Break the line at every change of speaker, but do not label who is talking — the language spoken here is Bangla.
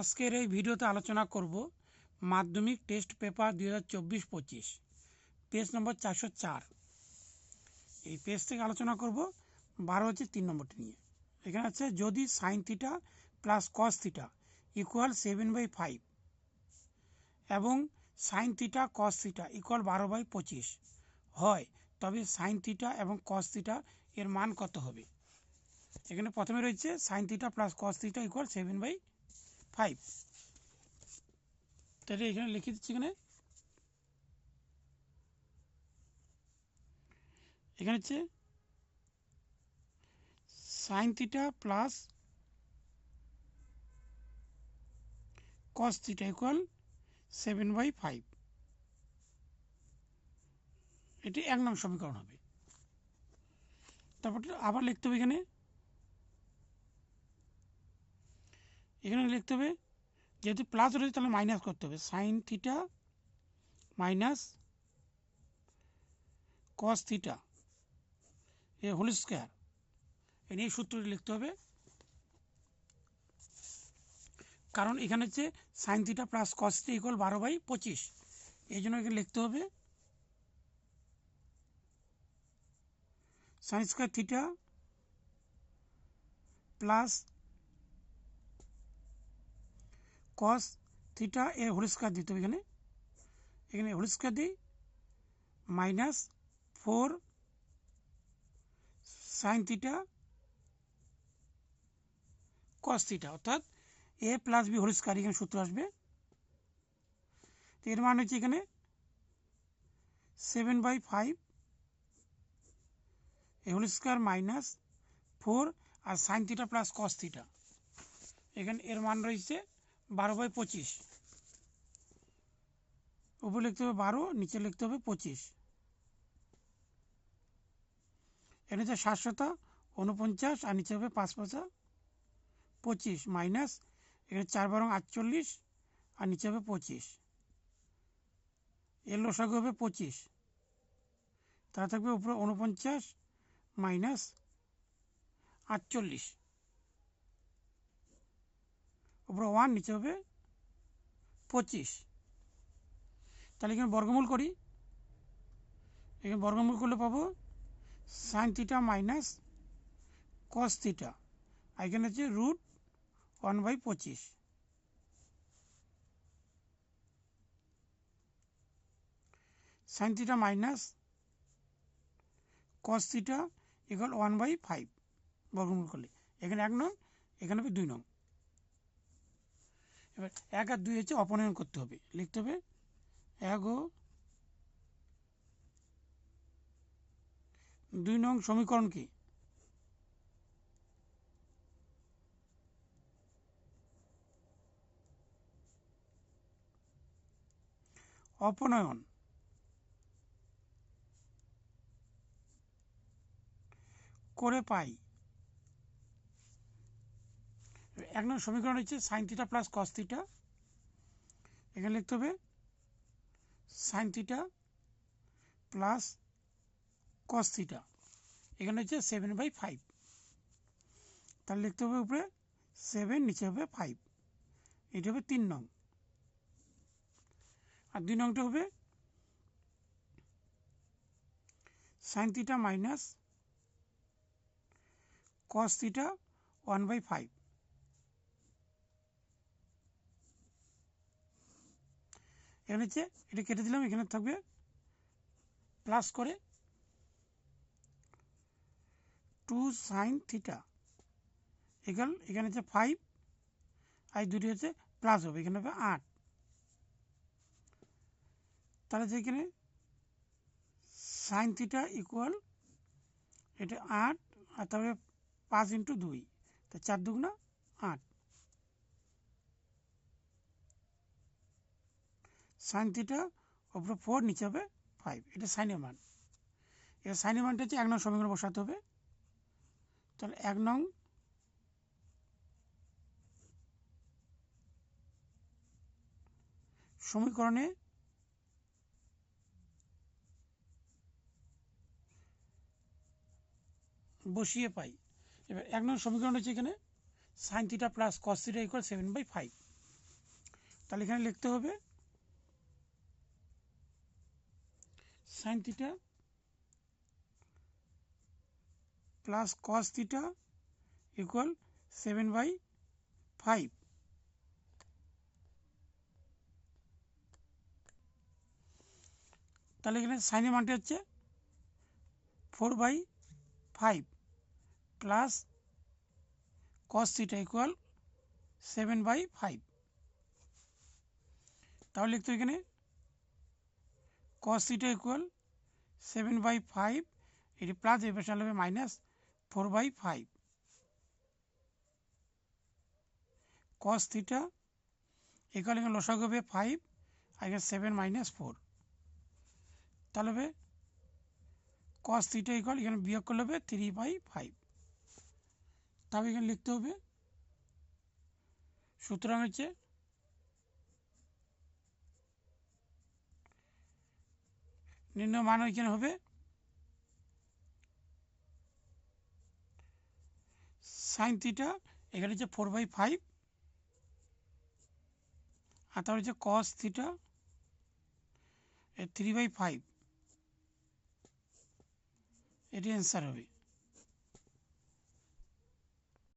আজকের এই ভিডিওতে আলোচনা করব মাধ্যমিক টেস্ট পেপার দুই হাজার চব্বিশ পঁচিশ, পেজ নম্বর চারশো চার। এই পেজ থেকে আলোচনা করব, বারো হচ্ছে তিন নম্বরটি নিয়ে। এখানে আছে, যদি sine theta plus cos theta equal seven by five এবং sine theta cos theta equal বারো বাই পঁচিশ হয়, তবে সাইন থিটা এবং কস থিটা এর মান কত হবে? এখানে প্রথমে রয়েছে sine theta plus cos theta equal seven by five. তাহলে এখানে লিখে দিচ্ছি এখানে। এখানে হচ্ছে sine theta plus cos theta equal seven by five এটি এক নং সমীকরণ হবে। তারপর আবার লিখতে হবে এখানে এখানে লিখতে হবে, যেহেতু প্লাস রয়েছে তাহলে মাইনাস করতে হবে। Sine theta minus cos theta এ হোল স্কোয়ার এ নিয়ে সূত্রটি লিখতে হবে। কারণ এখানে হচ্ছে sine theta plus cos theta equal বারো বাই পঁচিশ। এই জন্য এখানে লিখতে হবে sine square theta plus cos theta এর হোল দিতে হবে এখানে। এখানে হোল দিই minus four sine theta cos theta অর্থাৎ A plus B whole square এখানে সূত্র আসবে। তো এর মান হচ্ছে এখানে সেভেন বাই ফাইভ এ হোল মাইনাস ফোর আর sine theta plus cos theta এখানে এর মান রয়েছে বারো বাই পঁচিশ। উপরে লিখতে হবে বারো, নিচে লিখতে হবে পঁচিশ। এর হচ্ছে সাতশতা উনপঞ্চাশ আর নিচে হবে পাঁচ পাঁচা পঁচিশ মাইনাস, এখানে চার বারং আটচল্লিশ, আর নিচে হবে পঁচিশ। এর লসাগু হবে পঁচিশ। তারা থাকবে উপরে উনপঞ্চাশ মাইনাস আটচল্লিশ। উপরে ওয়ান, নিচে হবে পঁচিশ। তাহলে এখানে বর্গমূল করি। এখানে বর্গমূল করলে পাবো sine theta minus cos theta আর এখানে হচ্ছে রুট ওয়ান বাই পঁচিশ। Sine theta minus cos theta equal one by five বর্গমূল করলে। এখানে এক নং, এখানে হবে দুই নং। এবার এক আর দুই হচ্ছে অপনয়ন করতে হবে। লিখতে হবে এক ও দুই নং সমীকরণ কি? অপনয়ন। করে পাই। এক নম্বর সমীকরণ হচ্ছে sine theta plus cos theta এখানে লিখতে হবে sine theta plus cos theta এখানে হচ্ছে সেভেন বাই ফাইভ তাহলে লিখতে হবে উপরে সেভেন নিচে হবে ফাইভ এটা হবে তিন নং। আর দুই নংটা হবে sine theta minus cos theta one by five এখানে হচ্ছে এটা কেটে দিলাম, এখানে থাকবে প্লাস করে টু সাইন থিটা এখান এখানে হচ্ছে ফাইভ আর দুটি হচ্ছে প্লাস হবে, এখানে হবে আট। তাহলে যে এখানে সাইন থিটা ইকুয়াল এটা আট, আর তারপরে পাঁচ ইন্টু দুই, তা চার দুগুণা আট। সাইন থিটা ওপরে ফোর নিচে হবে ফাইভ এটা সাইনের মান। এবার সাইনের মানটা হচ্ছে এক নং সমীকরণ বসাতে হবে। তাহলে এক নং সমীকরণে বসিয়ে পাই। এবার এক নং সমীকরণ হচ্ছে এখানে sine theta plus cos theta equal seven by five তাহলে এখানে লিখতে হবে sine theta plus cos theta equal seven by five তাহলে এখানে সাইনের মানটি হচ্ছে four by five plus cos theta equal seven by five তাহলে লিখতে এখানে cos theta equal seven by five এটি প্লাস এ পাশে হবে minus four by five cos theta equal এখানে লসাগু হবে ফাইভ এখানে সেভেন মাইনাস ফোর তাহলে হবে কস থিটা ইকুয়াল এখানে বিয়োগ করলে হবে থ্রি বাই ফাইভ তবে এখানে লিখতে হবে, সুতরাং হচ্ছে নির্ণয় মান ওইখানে হবে? সাইন থিটা এখানে হচ্ছে ফোর বাই ফাইভ আর তারপর হচ্ছে cos theta three by five এটি অ্যান্সার হবে।